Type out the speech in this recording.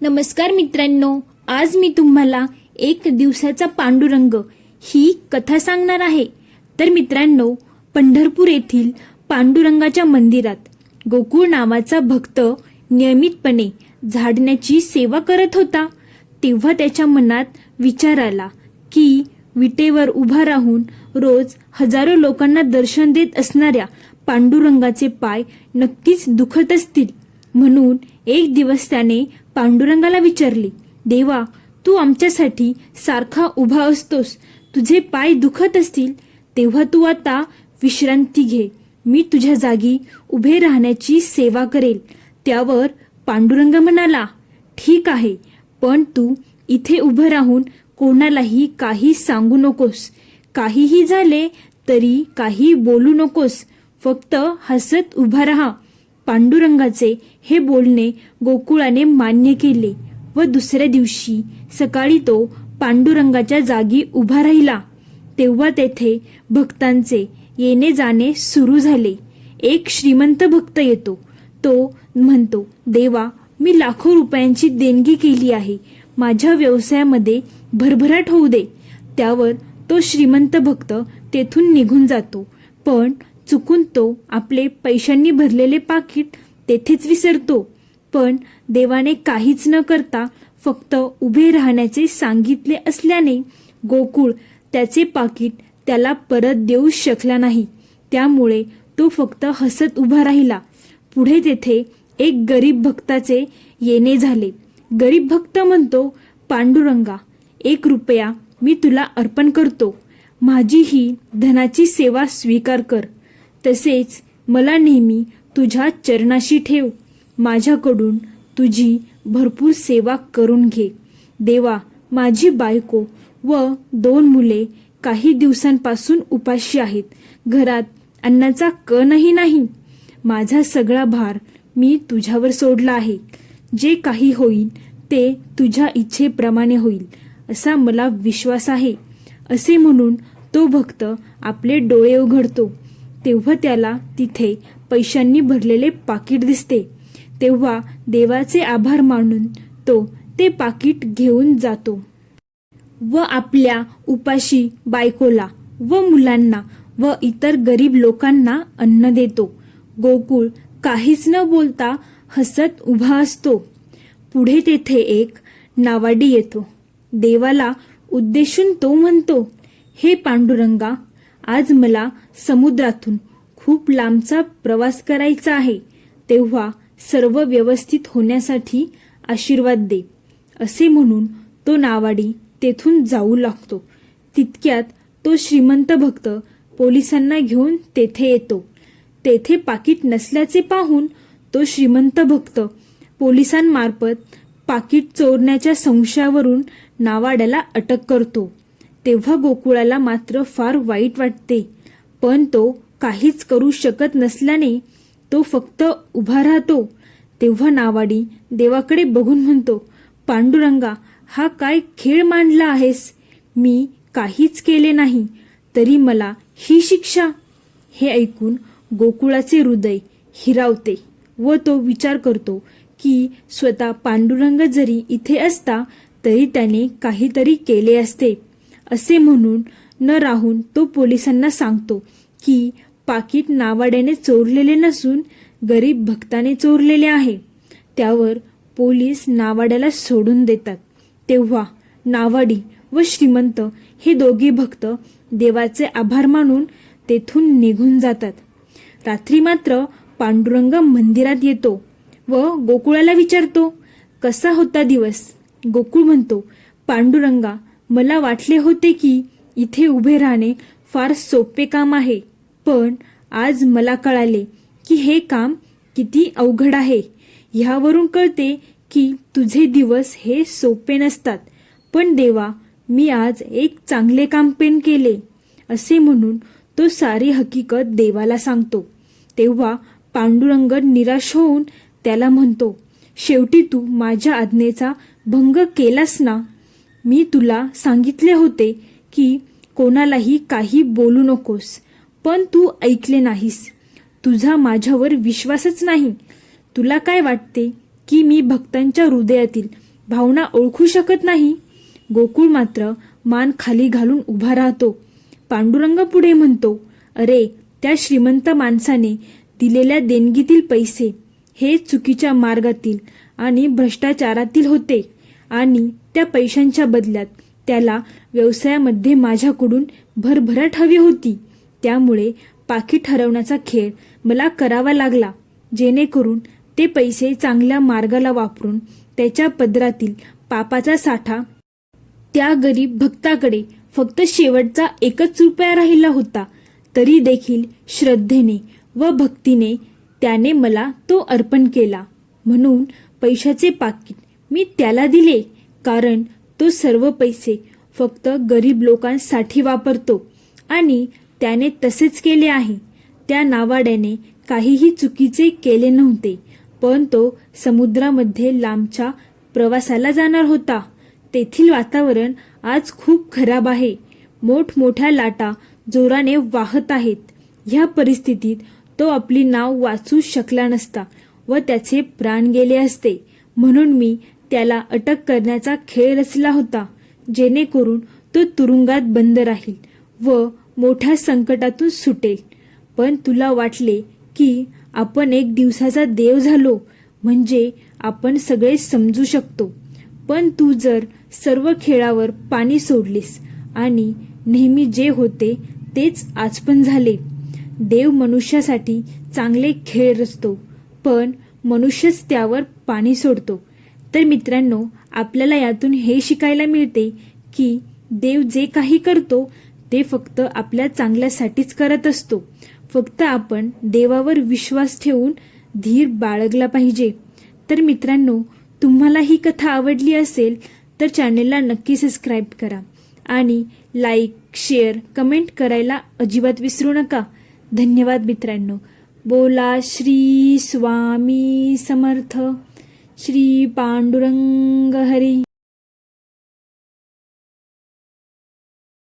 नमस्कार मित्रांनो आज मी तुम्हाला एक दिवसाचा पांडुरंग ही कथा सांगणार आहे. तर मित्रांनो पंढरपूर येथील पांडुरंगाच्या मंदिरात गोकुळ नावाचा भक्त नियमितपणे झाडण्याची सेवा करत होता. तेव्हा त्याच्या मनात विचार आला की विटेवर उभा राहून रोज हजारो लोकांना दर्शन देत असणाऱ्या पांडुरंगाचे पाय नक्कीच दुखत असतील. म्हणून एक दिवस त्याने पांडुरंगाला विचारले देवा तू आमच्यासाठी सारखा उभा असतोस तुझे पाय दुखत असतील तेव्हा तू आता विश्रांती घे. मी तुझ्या जागी उभे राहण्याची सेवा करेल. त्यावर पांडुरंग म्हणाला ठीक आहे पण तू इथे उभं राहून कोणालाही काही सांगू नकोस. काहीही झाले तरी काही बोलू नकोस. फक्त हसत उभा राहा. पांडुरंगाचे हे बोलणे गोकुळाने मान्य केले व दुसऱ्या दिवशी सकाळी तो पांडुरंगाच्या जागी उभा राहिला. तेव्हा तेथे भक्तांचे येणे जाणे सुरू झाले. एक श्रीमंत भक्त येतो. तो म्हणतो देवा मी लाखो रुपयांची देणगी केली आहे. माझ्या व्यवसायामध्ये भरभराट होऊ दे. त्यावर तो श्रीमंत भक्त तेथून निघून जातो. पण चुकून तो आपले पैशांनी भरलेले पाकिट तेथेच विसरतो. पण देवाने काहीच न करता फक्त उभे राहण्याचे सांगितले असल्याने गोकुळ त्याचे पाकिट त्याला परत देऊ शकला नाही. त्यामुळे तो फक्त हसत उभा राहिला. पुढे तेथे एक गरीब भक्ताचे येणे झाले. गरीब भक्त म्हणतो पांडुरंगा एक रुपया मी तुला अर्पण करतो. माझी ही धनाची सेवा स्वीकार कर. तसेच मला नेहमी तुझ्या चरणाशी ठेव. माझ्याकडून तुझी भरपूर सेवा करून घे. देवा माझी बायको व दोन मुले काही दिवसांपासून उपाशी आहेत. घरात अन्नाचा कणही नाही. माझा सगळा भार मी तुझ्यावर सोडला आहे. जे काही होईल ते तुझ्या इच्छेप्रमाणे होईल असा मला विश्वास आहे. असे म्हणून तो भक्त आपले डोळे उघडतो. तेव्हा त्याला तिथे पैशांनी भरलेले पाकिट दिसते. तेव्हा देवाचे आभार मानून तो ते पाकिट घेऊन जातो. व आपल्या उपाशी बायकोला व मुलांना व इतर गरीब लोकांना अन्न देतो. गोकुळ काहीच न बोलता हसत उभा असतो. पुढे तेथे एक नावाडी येतो. देवाला उद्देशून तो म्हणतो हे पांडुरंगा आज मला समुद्रातून खूप लांबचा प्रवास करायचा आहे तेव्हा सर्व व्यवस्थित होण्यासाठी आशीर्वाद दे असे म्हणून तो नावाडी तेथून जाऊ लागतो. तितक्यात तो श्रीमंत भक्त पोलिसांना घेऊन तेथे येतो. तेथे पाकिट नसल्याचे पाहून तो श्रीमंत भक्त पोलिसांमार्फत पाकिट चोरण्याच्या संशयावरून नावाड्याला अटक करतो. तेव्हा गोकुळाला मात्र फार वाईट वाटते. पण तो काहीच करू शकत नसल्याने तो फक्त उभा राहतो. तेव्हा नावाडी देवाकडे बघून म्हणतो पांडुरंगा हा काय खेळ मांडला आहेस? मी काहीच केले नाही. तरी मला ही शिक्षा. हे ऐकून गोकुळाचे हृदय हिरावते व तो विचार करतो की स्वतः पांडुरंग जरी इथे असता तरी त्याने काहीतरी केले असते. असे म्हणून न राहून तो पोलिसांना सांगतो की पाकिट नावाड्याने चोरलेले नसून गरीब भक्ताने चोरलेले आहे. त्यावर पोलीस नावाड्याला सोडून देतात. तेव्हा नावाडी व श्रीमंत हे दोघे भक्त देवाचे आभार मानून तेथून निघून जातात. रात्री मात्र पांडुरंग मंदिरात येतो व गोकुळाला विचारतो कसा होता दिवस? गोकुळ म्हणतो पांडुरंगा मला वाटले होते की इथे उभे राहणे फार सोपे काम आहे पण आज मला कळाले की हे काम किती अवघड आहे. ह्यावरून कळते की तुझे दिवस हे सोपे नसतात पण देवा मी आज एक चांगले काम पेन केले असे म्हणून तो सारी हकीकत देवाला सांगतो. तेव्हा पांडुरंग निराश होऊन त्याला म्हणतो शेवटी तू माझ्या आज्ञेचा भंग केलास ना मी तुला सांगितले होते की कोणालाही काही बोलू नकोस पण तू ऐकले नाहीस. तुझा माझ्यावर विश्वासच नाही. तुला काय वाटते की मी भक्तांच्या हृदयातील भावना ओळखू शकत नाही? गोकुळ मात्र मान खाली घालून उभा राहतो. पांडुरंग पुढे म्हणतो अरे त्या श्रीमंत माणसाने दिलेल्या देणगीतील पैसे हे चुकीच्या मार्गातील आणि भ्रष्टाचारातील होते. आणि त्या पैशांच्या बदल्यात त्याला व्यवसायामध्ये माझ्याकडून भरभराट हवी होती. त्यामुळे पाकी ठरवण्याचा खेळ मला करावा लागला जेणेकरून ते पैसे चांगल्या मार्गाला वापरून त्याच्या पदरातील पापाचा साठा त्या गरीब भक्ताकडे फक्त शेवटचा एकच रुपया राहिला होता तरी देखील श्रद्धेने व भक्तीने त्याने मला तो अर्पण केला. म्हणून पैशाचे पाकिट मी त्याला दिले कारण तो सर्व पैसे फक्त गरीब लोकांसाठी वापरतो आणि त्याने तसेच केले आहे. त्या नावाड्याने काहीही चुकीचे केले नव्हते पण तो समुद्रामध्ये लांबच्या प्रवासाला जाणार होता. तेथील वातावरण आज खूप खराब आहे. मोठमोठ्या लाटा जोराने वाहत आहेत. ह्या परिस्थितीत तो आपली नाव वाचू शकला नसता व त्याचे प्राण गेले असते. म्हणून मी त्याला अटक करण्याचा खेळ रचला होता. जेणेकरून तो तुरुंगात बंद राहील व मोठ्या संकटातून सुटेल. पण तुला वाटले की आपण एक दिवसाचा देव झालो म्हणजे आपण सगळे समजू शकतो. पण तू जर सर्व खेळावर पाणी सोडलीस आणि नेहमी जे होते तेच आज पण झाले. देव मनुष्यासाठी चांगले खेळ रचतो पण मनुष्यच त्यावर पाणी सोडतो. तर मित्रांनो आपल्याला यातून हे शिकायला मिळते की देव जे काही करतो ते फक्त आपल्या चांगल्यासाठीच करत असतो. फक्त आपण देवावर विश्वास ठेवून धीर बाळगला पाहिजे. तर मित्रांनो तुम्हाला ही कथा आवडली असेल तर चॅनेलला नक्की सबस्क्राईब करा आणि लाईक शेअर कमेंट करायला अजिबात विसरू नका. धन्यवाद मित्रांनो. बोला श्री स्वामी समर्थ. श्री पांडुरंग हरी